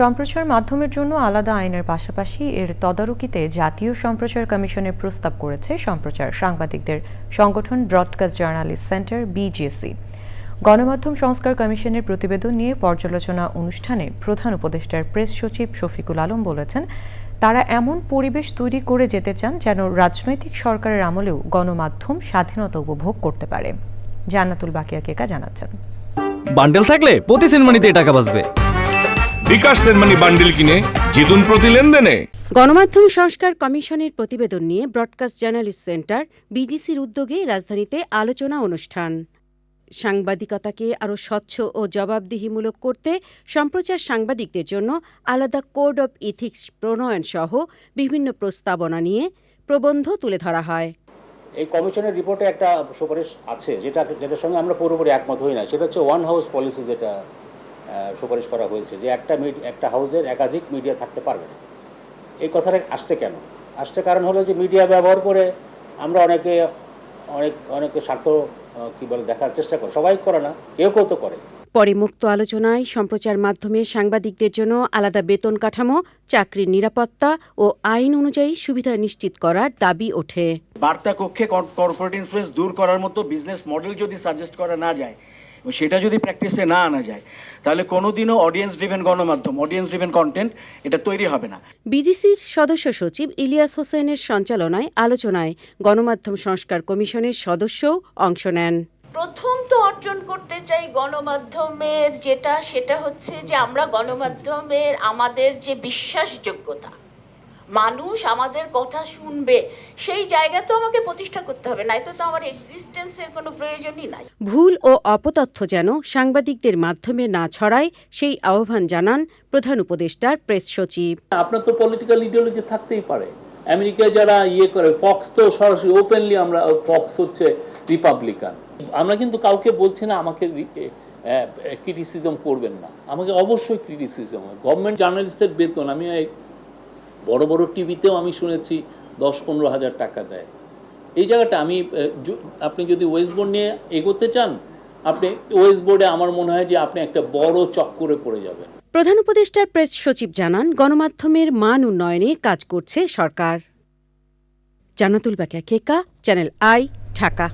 সম্প্রচার মাধ্যমের জন্য আলাদা আইনের পাশাপাশি এর তদারকিতে জাতীয় সম্প্রচার কমিশনের প্রস্তাব করেছে সম্প্রচার সাংবাদিকদের সংগঠন ব্রডকাস্ট জার্নালিস্ট সেন্টার বিজেসি গণমাধ্যম সংস্কার কমিশনের প্রতিবেদন নিয়ে পর্যালোচনা অনুষ্ঠানে প্রধান উপদেষ্টার প্রেস সচিব শফিকুল আলম বলেছেন, তারা এমন পরিবেশ তৈরি করে যেতে চান যেন রাজনৈতিক সরকারের আমলেও গণমাধ্যম স্বাধীনতা উপভোগ করতে পারে। জান্নাতুল বাকিয়া কেকা জানাচ্ছেন। বান্ডেল থাকলে প্রতি সিনেমানিতে টাকা বাঁচবে। বিকাশ সেনমানি বান্ডিল কিনে জিতুন প্রতি লেনদেনে। গণমাধ্যম সংস্কার কমিশনের প্রতিবেদন নিয়ে ব্রডকাস্ট জার্নালিস্ট সেন্টার বিজিসির উদ্যোগে রাজধানীতে আলোচনা অনুষ্ঠান। সাংবাদিকতাকে আরও স্বচ্ছ ও জবাবদিহিমূলক করতে সম্প্রচার সাংবাদিকদের জন্য আলাদা কোড অব ইথিক্স প্রণয়ন সহ বিভিন্ন প্রস্তাবনা নিয়ে প্রবন্ধ তুলে ধরা হয়। এই কমিশনের রিপোর্টে একটা সুপারিশ আছে যেটা যেটার সঙ্গে আমরা পুরোপুরি একমত হই না। সেটা হচ্ছে ওয়ান হাউস পলিসি যেটা সুপারিশ করা হয়েছে যে একটা একটা হাউসের একাধিক মিডিয়া থাকতে পারবে না। এই কথাটা আসছে কেন? আসতে কারণ হলো যে মিডিয়া ব্যবহার করে আমরা অনেকে অনেক অনেকে স্বার্থ কি বলে দেখার চেষ্টা করে। সবাই করে না কেউ কেউ তো করে। পরে মুক্ত আলোচনায় সম্প্রচার মাধ্যমে সাংবাদিকদের জন্য আলাদা বেতন কাঠামো চাকরির নিরাপত্তা ও আইন অনুযায়ী সুবিধা নিশ্চিত করার দাবি ওঠে। বার্তা কক্ষে কর্পোরেট ইনফ্লুয়েন্স দূর করার মতো বিজনেস মডেল যদি সাজেস্ট করা না যায় এবং সেটা যদি প্র্যাকটিসে না আনা যায় তাহলে কোনোদিনও অডিয়েন্স ড্রিভেন গণমাধ্যম অডিয়েন্স ড্রিভেন কন্টেন্ট এটা তৈরি হবে না। বিজিসির সদস্য সচিব ইলিয়াস হোসেনের সঞ্চালনায় আলোচনায় গণমাধ্যম সংস্কার কমিশনের সদস্যও অংশ নেন। প্রথম তো অর্জন করতে চাই গণমাধ্যমের যেটা সেটা হচ্ছে যে আমরা গণমাধ্যমের আমাদের যে বিশ্বাসযোগ্যতা মানুষ আমাদের কথা শুনবে। সেই জায়গা তো আমাকে প্রতিষ্ঠা করতে হবে নয়তো তো আমার এক্সিস্টেন্সের কোনো প্রয়োজনই নাই। ভুল ও অপতথ্য যেন সাংবাদিকদের মাধ্যমে না ছড়ায় সেই আহ্বান জানান প্রধান উপদেষ্টার প্রেস সচিব। আপনার তো পলিটিক্যাল ইডিওলজি থাকতেই পারে। আমেরিকায় যারা ইয়ে করে ফক্স তো সরাসরি ওপেনলি আমরা ফক্স হচ্ছে রিপাবলিকান আমরা কিন্তু কাউকে বলছি না আমাকে ক্রিটিসিজম করবেন না। আমাকে অবশ্যই ক্রিটিসিজম হয়। গভর্নমেন্ট জার্নালিস্টের বেতন আমি বড় বড় টিভিতেও আমি শুনেছি দশ পনেরো হাজার টাকা দেয়। এই জায়গাটা আমি আপনি যদি ওয়েস্ট বোর্ড নিয়ে এগোতে চান, আপনি ওয়েস্ট বোর্ডে আমার মনে হয় যে আপনি একটা বড় চক্করে পড়ে যাবেন। প্রধান উপদেষ্টার প্রেস সচিব জানান, গণমাধ্যমের মান উন্নয়নে কাজ করছে সরকার। Jannatul Bakiya, Keka, channel I, Dhaka.